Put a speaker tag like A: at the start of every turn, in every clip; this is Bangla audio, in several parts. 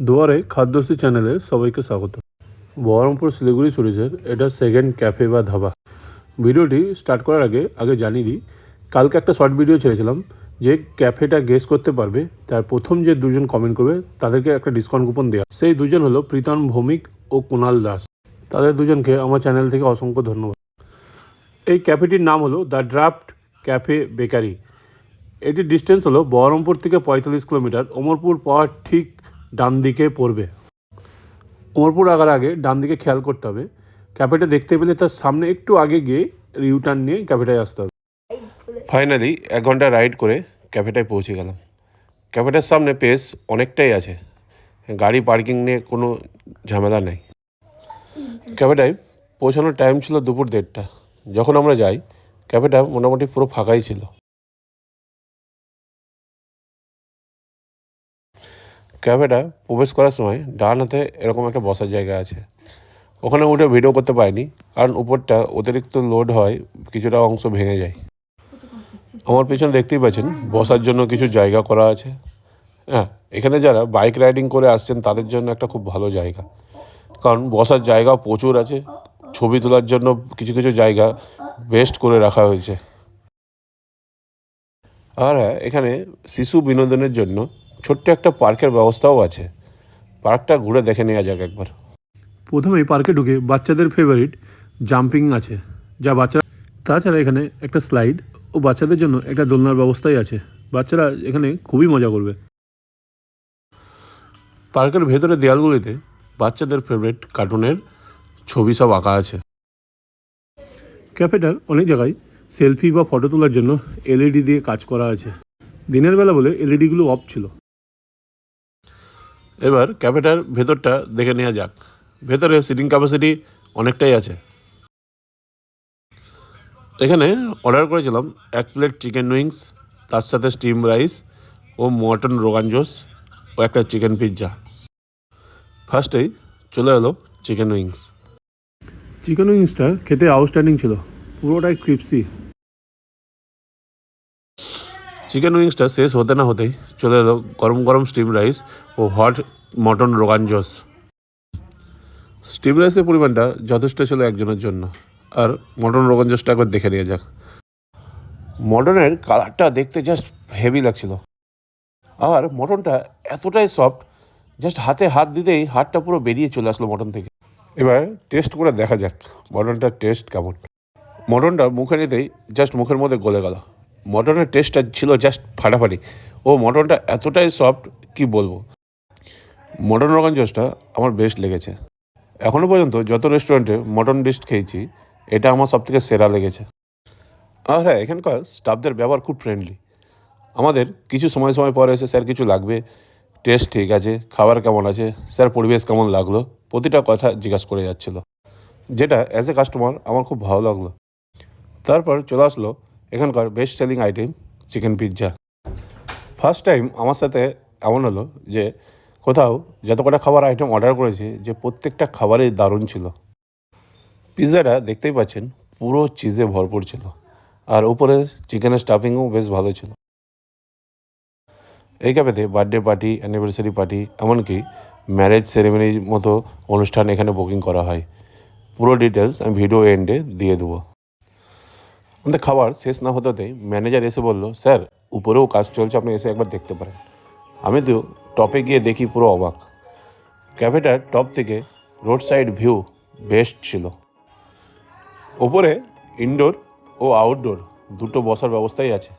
A: দুয়ারে খাদ্যশ্রী চ্যানেলে সবাইকে স্বাগত। বহরমপুর শিলিগুড়ি সুরিজের এটা সেকেন্ড ক্যাফে বা ধাবা। ভিডিওটি স্টার্ট করার আগে আগে জানিয়ে দিই, কালকে একটা শর্ট ভিডিও ছেড়েছিলাম যে ক্যাফেটা গেস করতে পারবে, তার প্রথম যে দুজন কমেন্ট করবে, তাদেরকে একটা ডিসকাউন্ট কুপন দেওয়া সেই দুজন হলো প্রীতম ভৌমিক ও কুণাল দাস। তাদের দুজনকে আমার চ্যানেল থেকে অসংখ্য ধন্যবাদ। এই ক্যাফেটির নাম হলো দ্য ড্রাফট ক্যাফে বেকারি এটির ডিস্টেন্স হলো বহরমপুর থেকে পঁয়তাল্লিশ কিলোমিটার, ওমরপুর পাওয়ার ঠিক ডান দিকে পড়বে। ওমরপুর আগার আগে ডান দিকে খেয়াল করতে হবে। ক্যাফেটা দেখতে পেলে তার সামনে একটু আগে গিয়ে ইউটার্ন নিয়ে ক্যাফেটায় আসতে হবে। ফাইনালি এক ঘণ্টা রাইড করে ক্যাফেটায় পৌঁছে গেলাম। ক্যাফেটার সামনে পেস অনেকটাই আছে। গাড়ি পার্কিং নিয়ে কোনো ঝামেলা নেই। ক্যাফেটায় পৌঁছানোর টাইম ছিল দুপুর দেড়টা। যখন আমরা যাই, ক্যাফেটা মোটামুটি পুরো ফাঁকাই ছিল। ক্যাফেটা প্রবেশ করার সময় ডান হাতে এরকম একটা বসার জায়গা আছে। ওখানে উঠে ভিডিও করতে পারিনি, কারণ উপরটা অতিরিক্ত লোড হয়, কিছুটা অংশ ভেঙে যায়। আমার পিছনে দেখতেই পাচ্ছেন, বসার জন্য কিছু জায়গা করা আছে। হ্যাঁ এখানে যারা বাইক রাইডিং করে আসছেন, তাদের জন্য একটা খুব ভালো জায়গা। কারণ বসার জায়গা প্রচুর আছে, ছবি তোলার জন্য কিছু কিছু জায়গা বেস্ট করে রাখা হয়েছে। আর হ্যাঁ এখানে শিশু বিনোদনের জন্য ছোট্ট একটা পার্কের ব্যবস্থাও আছে। পার্কটা ঘুরে দেখে নেওয়া যাক একবার। প্রথমেই পার্কে ঢুকে বাচ্চাদের ফেভারিট জাম্পিং আছে যা বাচ্চা তাছাড়া এখানে একটা স্লাইড ও বাচ্চাদের জন্য একটা দোলনার ব্যবস্থাই আছে। বাচ্চারা এখানে খুবই মজা করবে। পার্কের ভেতরে দেয়ালগুলিতে বাচ্চাদের ফেভারিট কার্টুনের ছবি সব আঁকা আছে। ক্যাফেটার অনেক জায়গায় সেলফি বা ফটো তোলার জন্য এলইডি দিয়ে কাজ করা আছে। দিনের বেলা বলে এলইডিগুলো অফ ছিল। এবার ক্যাফেটার ভেতরটা দেখে নেওয়া যাক। ভেতরে সিটিং ক্যাপাসিটি অনেকটাই আছে। এখানে অর্ডার করেছিলাম এক প্লেট চিকেন উইংস তার সাথে স্টিম রাইস ও মটন রোগান জোস ও একটা চিকেন পিৎজা ফার্স্টেই চলে এলো চিকেন উইংস চিকেন উইংসটা খেতে আউটস্ট্যান্ডিং ছিল। পুরোটাই ক্রিপসি চিকেন উইংসটা শেষ হতে না হতেই চলে এলো গরম গরম স্টিম রাইস ও hot mutton rogan josh steam রাইসের পরিমাণটা যথেষ্ট ছিল একজনের জন্য। আর মটন রোগান জসটা একবার দেখে নিয়ে যাক। মটনের কালারটা দেখতে জাস্ট হেভি লাগছিল। আর মটনটা এতটাই সফট জাস্ট হাতে হাত দিতেই হাতটা পুরো বেরিয়ে চলে আসলো মটন থেকে। এবার টেস্ট করে দেখা যাক মটনটার টেস্ট কেমন। মটনটা মুখে নিতেই জাস্ট মুখের মধ্যে গলে গেল। মটনের টেস্টটা ছিল জাস্ট ফাটাফাটি। ও মটনটা এতটাই সফট কি বলব? মটন রোগান জোসটা আমার বেস্ট লেগেছে। এখনও পর্যন্ত যত রেস্টুরেন্টে মটন ডিশ খেয়েছি, এটা আমার সবথেকে সেরা লেগেছে। আর হ্যাঁ এখানকার স্টাফদের ব্যবহার খুব ফ্রেন্ডলি আমাদের কিছু সময় সময় পরে এসে, স্যার, কিছু লাগবে? টেস্ট ঠিক আছে, খাবার কেমন আছে? স্যার, পরিবেশ কেমন লাগল? প্রতিটা কথা জিজ্ঞাসা করে যাচ্ছিল। যেটা অ্যাজ এ কাস্টমার আমার খুব ভালো লাগল। তারপর চলে আসলো এখানকার best selling item chicken pizza first time আমার সাথে এমন হলো যে কোথাও যত কটা খাবার আইটেম অর্ডার করেছি, যে প্রত্যেকটা খাবারই দারুণ ছিল। পিৎজাটা দেখতেই পাচ্ছেন, পুরো চিজে ভরপুর ছিল। আর উপরে চিকেনের স্টাফিংও বেশ ভালো ছিল। এই ক্যাফেতে বার্থডে পার্টি অ্যানিভার্সারি পার্টি এমনকি ম্যারেজ সেরেমনির মতো অনুষ্ঠান এখানে বুকিং করা হয়। পুরো ডিটেলস আমি ভিডিও এন্ডে দিয়ে দেবো। আমাদের খাবার শেষ না হতেই ম্যানেজার এসে বলল, স্যার, উপরেও কাজ চলছে, আপনি এসে একবার দেখতে পারেন। আমি তো টপে গিয়ে দেখি পুরো অবাক। ক্যাফেটার টপ থেকে রোড সাইড ভিউ বেস্ট ছিল। ওপরে ইনডোর ও আউটডোর দুটো বসার ব্যবস্থাই আছে।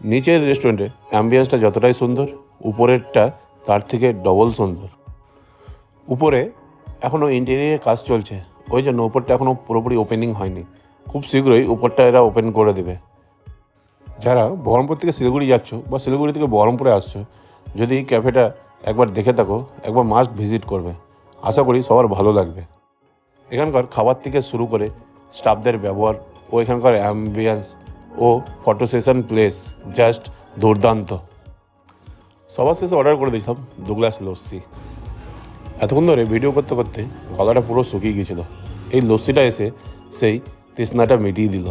A: নিচের রেস্টুরেন্টে অ্যাম্বিয়েন্সটা যতটাই সুন্দর, উপরেরটা তার থেকে ডবল সুন্দর। উপরে এখনও ইন্টেরিয়ার কাজ চলছে, ওই জন্য উপরটা এখনও পুরোপুরি ওপেনিং হয়নি। খুব শীঘ্রই উপরটা এরা ওপেন করে দেবে। যারা বহরমপুর থেকে শিলিগুড়ি যাচ্ছ বা শিলিগুড়ি থেকে বহরমপুরে আসছো যদি এই ক্যাফেটা একবার দেখে থাকো, একবার মাস্ট ভিজিট করবে। আশা করি সবার ভালো লাগবে। এখানকার খাবার থেকে শুরু করে স্টাফদের ব্যবহার ও এখানকার অ্যাম্বিয়েন্স ও ফটো সেশন প্লেস জাস্ট দুর্দান্ত। সবার শেষে অর্ডার করে দিয়েছিলাম দু গ্লাস লস্যি। এতক্ষণ ধরে ভিডিও করতে করতে গলাটা পুরো শুকিয়ে গিয়েছিল। এই লস্যিটা এসে সেই তৃষ্ণাটা মিটিয়ে দিল।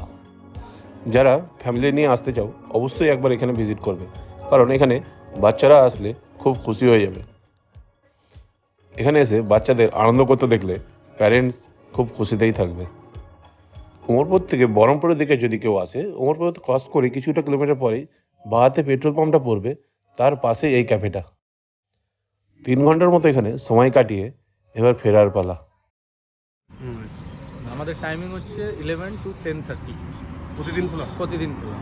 A: যারা ফ্যামিলি নিয়ে আসতে চাও, অবশ্যই একবার এখানে ভিজিট করবে। কারণ এখানে বাচ্চারা আসলে খুব খুশি হয়ে যাবে। এখানে এসে বাচ্চাদের আনন্দ করতে দেখলে প্যারেন্টস খুব খুশিতেই থাকবে। উমরপুর থেকে বহরমপুরের দিকে যদি কেউ আসে উমরপুর ক্রস করে কিছুটা কিলোমিটার পরেই বাহাতে পেট্রোল পাম্পটা পড়বে তার পাশেই এই ক্যাফেটা তিন ঘণ্টার মতো এখানে সময় কাটিয়ে এবার ফেরার পালা।
B: আমাদের টাইমিং হচ্ছে ইলেভেন টু টেন থার্টি
C: প্রতিদিন খোলা?
B: প্রতিদিন খোলা।